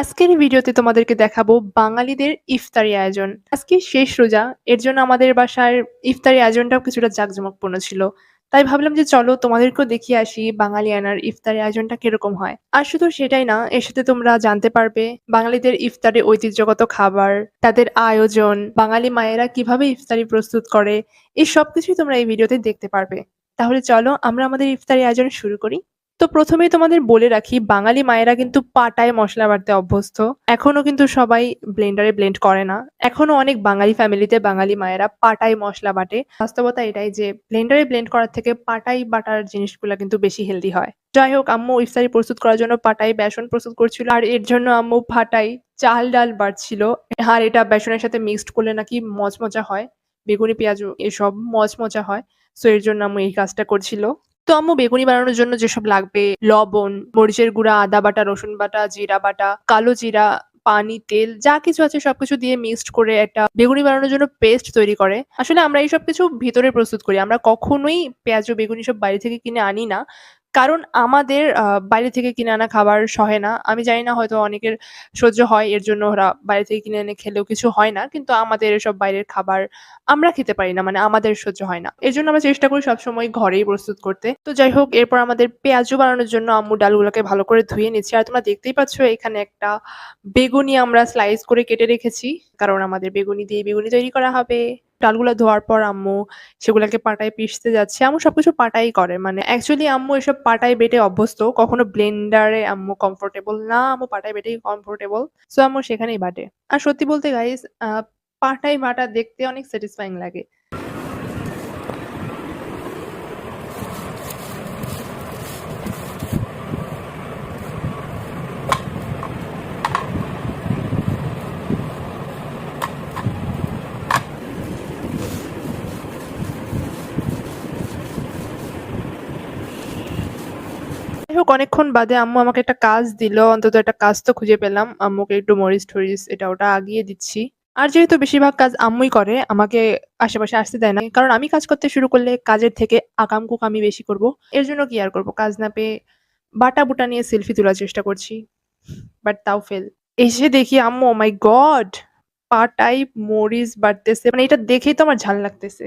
আজকের ভিডিওতে তোমাদেরকে দেখাবো বাঙালিদের ইফতারি আয়োজন। আজকে শেষ রোজা। এর জন্য আমাদের বাসার ইফতারি আয়োজনটাও কিছুটা জাঁকজমকপূর্ণ ছিল। তাই ভাবলাম যে চলো তোমাদেরকেও দেখিয়ে আসি বাঙালিয়ানার ইফতারি আয়োজনটা কীরকম হয়। আর শুধু সেটাই না, এর সাথে তোমরা জানতে পারবে বাঙালিদের ইফতারে ঐতিহ্যগত খাবার, তাদের আয়োজন, বাঙালি মায়েরা কীভাবে ইফতারি প্রস্তুত করে, এই সবকিছুই তোমরা এই ভিডিওতে দেখতে পারবে। তাহলে চলো আমরা আমাদের ইফতারি আয়োজন শুরু করি। তো প্রথমেই তোমাদের বলে রাখি, বাঙালি মায়েরা কিন্তু পাটায় মশলা বাটতে অভ্যস্ত। এখনও কিন্তু সবাই ব্লেন্ডারে ব্লেন্ড করে না। এখনও অনেক বাঙালি ফ্যামিলিতে বাঙালি মায়েরা পাটায় মশলা বাটে। বাস্তবতা এটাই যে ব্লেন্ডারে ব্লেন্ড করার থেকে পাটায় বাটার জিনিসগুলা কিন্তু বেশি হেলদি হয়। যাই হোক, আম্মু ইফতারি প্রস্তুত করার জন্য পাটায় বেসন প্রস্তুত করছিল আর এর জন্য আম্মু পাটায় চাল ডাল বাটছিল। আর এটা বেসনের সাথে মিক্সড করলে নাকি মচমচা হয়। বেগুনি, পেঁয়াজ এসব মচমচা হয়। সো এর জন্য আম্মু এই কাজটা করছিল। তো আম্মু বেগুনি বানানোর জন্য যেসব লাগবে লবণ, মরিচের গুঁড়া, আদা বাটা, রসুন বাটা, জিরা বাটা, কালো জিরা, পানি, তেল যা কিছু আছে সবকিছু দিয়ে মিক্সড করে একটা বেগুনি বানানোর জন্য পেস্ট তৈরি করে। আসলে আমরা এই সবকিছু ভিতরে প্রস্তুত করি। আমরা কখনোই পেঁয়াজ বেগুনি সব বাইরে থেকে কিনে আনি না। কারণ আমাদের বাইরে থেকে কিনে আনা খাবার সহে না। আমি জানি না হয়তো অনেকের সহ্য হয়, এর জন্য ওরা বাইরে থেকে কিনে এনে খেলেও কিছু হয় না। কিন্তু আমাদের এসব বাইরের খাবার আমরা খেতে পারি না। মানে আমাদের সহ্য হয় না। এর জন্য আমরা চেষ্টা করি সবসময় ঘরেই প্রস্তুত করতে। তো যাই হোক, এরপর আমাদের পেঁয়াজও বানানোর জন্য আম্মু ডালগুলোকে ভালো করে ধুয়ে নিচ্ছে। আর তোমরা দেখতেই পাচ্ছ, এখানে একটা বেগুনি আমরা স্লাইস করে কেটে রেখেছি। কারণ আমাদের বেগুনি দিয়ে বেগুনি তৈরি করা হবে। ডালগুলা ধোয়ার পর আম্মু সেগুলোকে পাটায় পিষতে যাচ্ছে। আম্মু সবকিছু পাটাই করে। মানে অ্যাকচুয়ালি আম্মু এসব পাটায় বেটে অভ্যস্ত। কখনো ব্লেন্ডারে আম্মু কমফোর্টেবল না। আম্মু পাটায় বেটেই কমফোর্টেবল। সো আম্মু সেখানেই বাটে। আর সত্যি বলতে গাইজ পাটাই বাটা দেখতে অনেক স্যাটিসফাইং লাগে। হোক অনেকক্ষণ বাদে আম্মু আমাকে একটা কাজ দিল। অন্তত একটা কাজ তো খুঁজে পেলাম। আম্মুকে একটু মরিচ-টরিচ এটা ওটা আগিয়ে দিচ্ছি। আর যেহেতু বেশিরভাগ কাজ আম্মুই করে, আমাকে আশেপাশে আসতে দেয় না। কারণ আমি কাজ করতে শুরু করলে কাজের থেকে আকাম-কুকাম আমি বেশি করব। এর জন্য কি আর করব? কাজ না পেয়ে বাটা-বুটা নিয়ে সেলফি তোলার চেষ্টা করছি। বাট তাও ফেল। এসে দেখি আম্মু মাই গড! পাটায় মরিচ বাটতেছে। মানে এটা দেখেই তো আমার ঝাল লাগতেছে।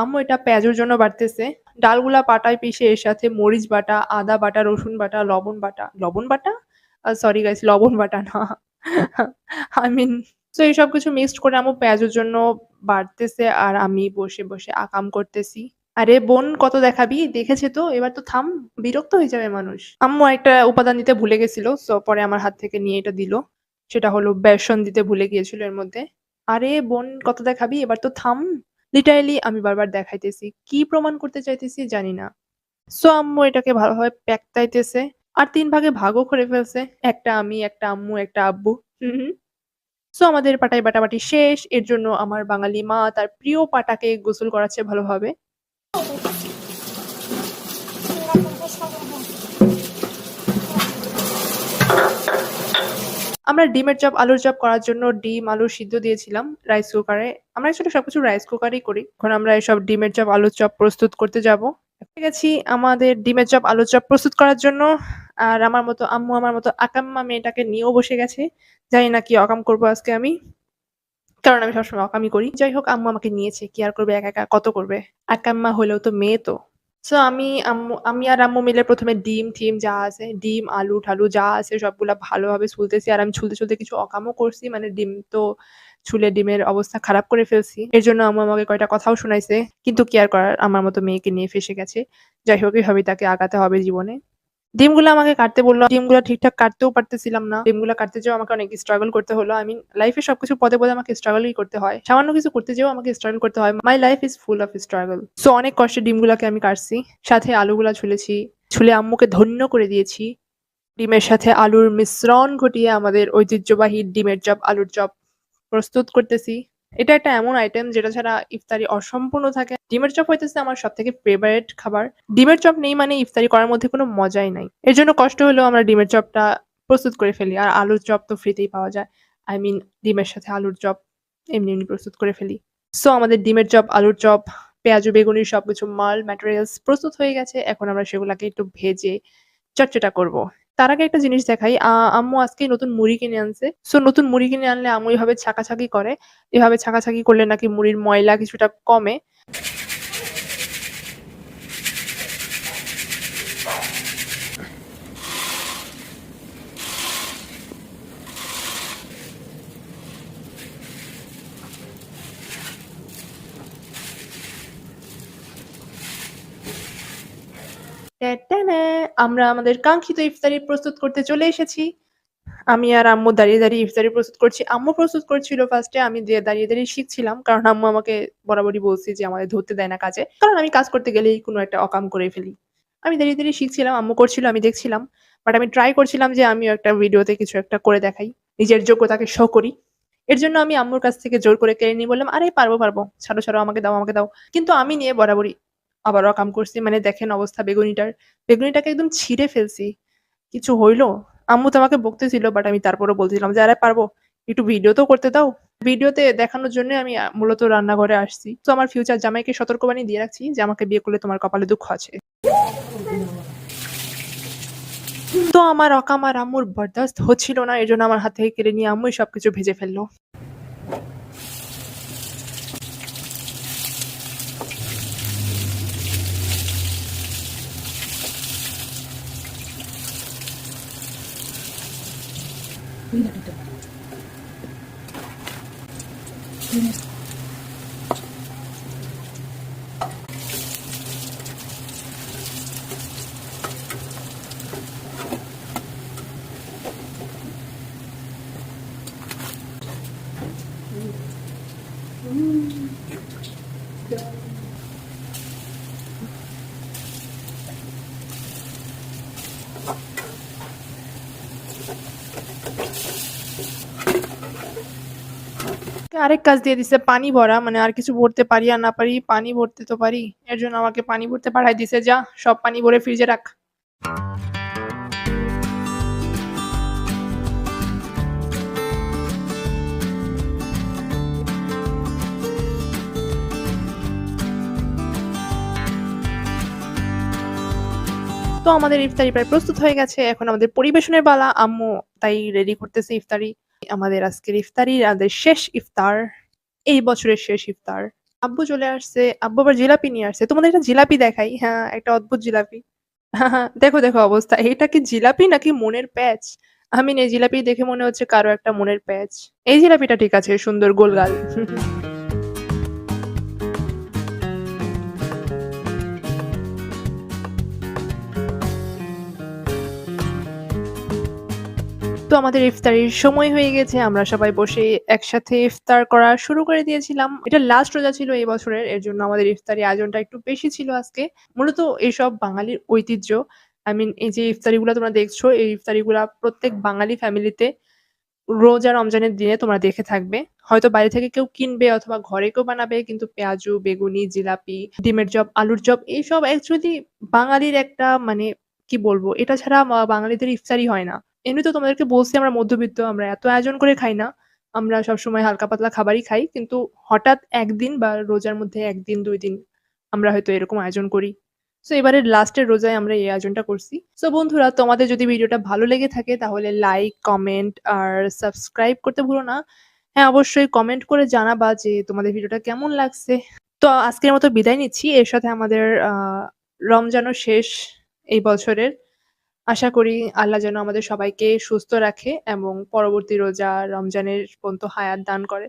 আম্মু এটা পেঁয়াজুর জন্য বাটতেছে। ডালগুলা পাটায় পিষে এর সাথে মরিচ বাটা, আদা বাটা, রসুন বাটা, লবণ বাটা, লবণ বাটা? সরি গাইস লবণ বাটা না। আই মিন সো এই সবকিছু মিক্সড করে আম্মু পেঁয়াজুর জন্য বাটতেছে আর আমি বসে, বসে আকাম করতেছি। আরে বোন কত দেখাবি? দেখেছে তো এবার তো থাম। বিরক্ত হয়ে যাবে মানুষ। আম্মু একটা উপাদান দিতে ভুলে গেছিল। সো পরে আমার হাত থেকে নিয়ে এটা দিল। সেটা হলো বেসন দিতে ভুলে গিয়েছিল এর মধ্যে। আরে বোন কত দেখাবি? এবার তো থাম। লিটারেলি আমি বারবার দেখাইতেছি। কি প্রমাণ করতে চাইতেছি জানি না। সো আম্মু এটাকে ভালোভাবে প্যাকতাইতেছে। আর তিন ভাগে ভাগও করে ফেলছে। একটা আমি, একটা আম্মু, একটা আব্বু। হুম। সো আমাদের পাটায় বাটাবাটি শেষ। এর জন্য আমার বাঙালি মা তার প্রিয় পাটাকে গোসল করাচ্ছে ভালোভাবে। আমরা ডিমের চপ, আলুর চপ করার জন্য ডিম, আলু সিদ্ধ দিয়েছিলাম রাইস কুকারে। আমরা আসলে সবকিছু রাইস কুকারেই করি। এখন আমরা এসব ডিমের চপ, আলুর চপ প্রস্তুত করতে যাব। পেয়ে গেছি আমাদের ডিমের চপ, আলুর চপ প্রস্তুত করার জন্য। আর আমার মতো আম্মু আমার মতো আকাম্মা মেয়েটাকে নিয়েও বসে গেছে। জানি না কি অকাম করব আজকে আমি। কারণ আমি সবসময় অকামই করি। যাই হোক আম্মু আমাকে নিয়েছে। কি আর করবে একা, একা কত করবে? আকাম্মা হলেও তো মেয়ে তো। সো আমি আম্মু আমি আর আম্মু মিলে প্রথমে ডিম-টিম যা আছে, ডিম, আলু-ঠালু যা আছে সবগুলা ভালোভাবে ছুলতেছি। আর আমি ছুলতে, ছুলতে কিছু অকামও করছি। মানে ডিম তো ছুলে ডিমের অবস্থা খারাপ করে ফেলছি। এর জন্য আম্মু আমাকে কয়টা কথাও শোনাইছে কিন্তু কেয়ার করার? আমার মতো মেয়েকে নিয়ে ফেসে গেছে। যাই হোক এভাবেই তাকে আগাতে হবে জীবনে। ডিমগুলা আমাকে কাটতে বলল। ডিমগুলা ঠিকঠাক কাটতেও পারতেছিলাম না। ডিমগুলা কাটতে যেয়েও আমাকে অনেক স্ট্রাগল করতে হলো। আই মিন লাইফে সবকিছু পদে, পদে আমাকে স্ট্রাগলই করতে হয়। সামান্য কিছু করতে যেয়েও আমাকে স্ট্রাগল করতে হয়। My life is full of struggle. So অনেক কষ্টে ডিমগুলাকে আমি কাটছি। সাথে আলুগুলা ছুলেছি। ছুলে আম্মুকে ধন্য করে দিয়েছি। ডিমের সাথে আলুর মিশ্রণ ঘটিয়ে আমাদের ঐতিহ্যবাহী ডিমের চপ, আলুর চপ প্রস্তুত করতেছি। এটা একটা এমন আইটেম যেটা ছাড়া ইফতারি অসম্পূর্ণ থাকে। ডিমের চপ হইতেছে আমার সব থেকে ফেভারেট খাবার। ডিমের চপ নেই মানে ইফতারি করার মধ্যে কোনো মজাই নাই। এর জন্য কষ্ট হলেও আমরা ডিমের চপটা প্রস্তুত করে ফেলি। আর আলুর চপ তো ফ্রিতেই পাওয়া যায়। আই মিন ডিমের সাথে আলুর চপ এমনি, এমনি প্রস্তুত করে ফেলি। সো আমাদের ডিমের চপ, আলুর চপ, পেঁয়াজু, বেগুনির সবকিছু মাল ম্যাটেরিয়ালস প্রস্তুত হয়ে গেছে। এখন আমরা সেগুলাকে একটু ভেজে চটচটা করব। তার আগে একটা জিনিস দেখাই। আম্মু আজকে নতুন মুড়ি কিনে আনছে। সো নতুন মুড়ি কিনে আনলে আম্মু এভাবে ছাকাছাকি করে। এভাবে ছাকাছাকি করলে নাকি মুড়ির ময়লা কিছুটা কমে। আমরা আমাদের কাঙ্ক্ষিত ইফতারি প্রস্তুত করতে চলে এসেছি। আমি আর আম্মু দাঁড়িয়ে, দাঁড়িয়ে ইফতারি প্রস্তুত করছি। আম্মু প্রস্তুত করছিল ফার্স্টে আমি দিয়ে দাঁড়িয়ে, দাঁড়িয়ে শিখছিলাম। কারণ আম্মু আমাকে বরাবরই বলছি যে আমাদের ধরতে দেয় না কাজে। কারণ আমি কাজ করতে গেলেই কোনো একটা অকাম করে ফেলি। আমি দাঁড়িয়ে, দাঁড়িয়ে শিখছিলাম। আম্মু করছিল আমি দেখছিলাম। বাট আমি ট্রাই করছিলাম যে আমিও একটা ভিডিওতে কিছু একটা করে দেখাই। নিজের যোগ্যতাকে শো করি। এর জন্য আমি আম্মুর কাছ থেকে জোর করে কেড়ে নিয়ে বললাম, "আরে পারব, পারব। ছাড়ো, ছাড়ো আমাকে দাও, আমাকে দাও।" কিন্তু আমি নিয়ে বরাবরই আবার অকাম করছি। মানে দেখেন অবস্থা বেগুনিটার। বেগুনিটাকে একদম ছিঁড়ে ফেলছি। কিছু হইল আম্মু তো আমাকে বকতেছিল বাট আমি তারপরেও বলছিলাম যে, "আরে পারব। একটু ভিডিও তো করতে দাও।" ভিডিওতে দেখানোর জন্যই আমি মূলত রান্নাঘরে আসছি। তো আমার ফিউচার জামাইকে সতর্কবাণী দিয়ে রাখছি যে, "আমাকে বিয়ে করলে তোমার কপালে দুঃখ আছে।" তো আমার অকাম আর আম্মুর বরদাস্ত হচ্ছিল না। এজন্য আমার হাত থেকে কেড়ে নিয়ে আম্মুই সবকিছু ভেজে ফেলল। Uy, nakita ba? Uy, nakita আরেক কাজ দিয়ে দিছে পানি ভরা। মানে আর কিছু ভরতে পারি আর না পারি, পানি ভরতে তো পারি। এর জন্য আমাকে পানি ভরতে পাঠায় দিছে, "যা সব পানি ভরে ফ্রিজে রাখ।" তো আমাদের ইফতারি প্রায় প্রস্তুত হয়ে গেছে। এখন আমাদের পরিবেশনের পালা। আম্মু তাই রেডি করতেছে ইফতারি। আমাদের আজকের ইফতারি আমাদের শেষ ইফতার। এই বছরের শেষ ইফতার। আব্বু চলে আসছে। আব্বু আবার জিলাপি নিয়ে আসছে। তোমাদের একটা জিলাপি দেখাই। হ্যাঁ, একটা অদ্ভুত জিলাপি। হ্যাঁ দেখো, দেখো অবস্থা। এটা কি জিলাপি নাকি মনের প্যাচ? আমি এই জিলাপি দেখে মনে হচ্ছে কারও একটা মনের প্যাচ। এই জিলাপিটা ঠিক আছে, সুন্দর গোলগাল। তো আমাদের ইফতারির সময় হয়ে গেছে। আমরা সবাই বসে একসাথে ইফতার করা শুরু করে দিয়েছিলাম। এটা লাস্ট রোজা ছিল এই বছরের। এর জন্য আমাদের ইফতারি আয়োজনটা একটু বেশি ছিল আজকে। মূলত এসব বাঙালির ঐতিহ্য। আই মিন এই যে ইফতারিগুলা তোমরা দেখছ, এই ইফতারিগুলা প্রত্যেক বাঙালি ফ্যামিলিতে রোজা রমজানের দিনে তোমরা দেখে থাকবে। হয়তো বাইরে থেকে কেউ কিনবে অথবা ঘরে কেউ বানাবে কিন্তু পেঁয়াজু, বেগুনি, জিলাপি, ডিমের চপ, আলুর চপ এইসব অ্যাকচুয়ালি বাঙালির একটা মানে কি বলব? এটা ছাড়া বাঙালিদের ইফতারি হয় না। এমনিতেও তোমাদেরকে বলছি আমরা মধ্যবিত্ত। আমরা এত আয়োজন করে খাই না। আমরা সবসময় হালকা পাতলা খাবারই খাই। কিন্তু হঠাৎ একদিন বা রোজার মধ্যে একদিন দুই দিন আমরা হয়তো এরকম আয়োজন করি। সো এবারের লাস্টের রোজায় আমরা এই আয়োজনটা করছি। সো বন্ধুরা তোমাদের যদি ভিডিওটা ভালো লেগে থাকে তাহলে লাইক, কমেন্ট আর সাবস্ক্রাইব করতে ভুলো না। হ্যাঁ, অবশ্যই কমেন্ট করে জানাবা যে তোমাদের ভিডিওটা কেমন লাগছে। তো আজকের মতো বিদায় নিচ্ছি। এর সাথে আমাদের রমজানও শেষ এই বছরের। আশা করি আল্লাহ যেন আমাদের সবাইকে সুস্থ রাখে এবং পরবর্তী রোজা রমজানের পর্যন্ত হায়াত দান করে।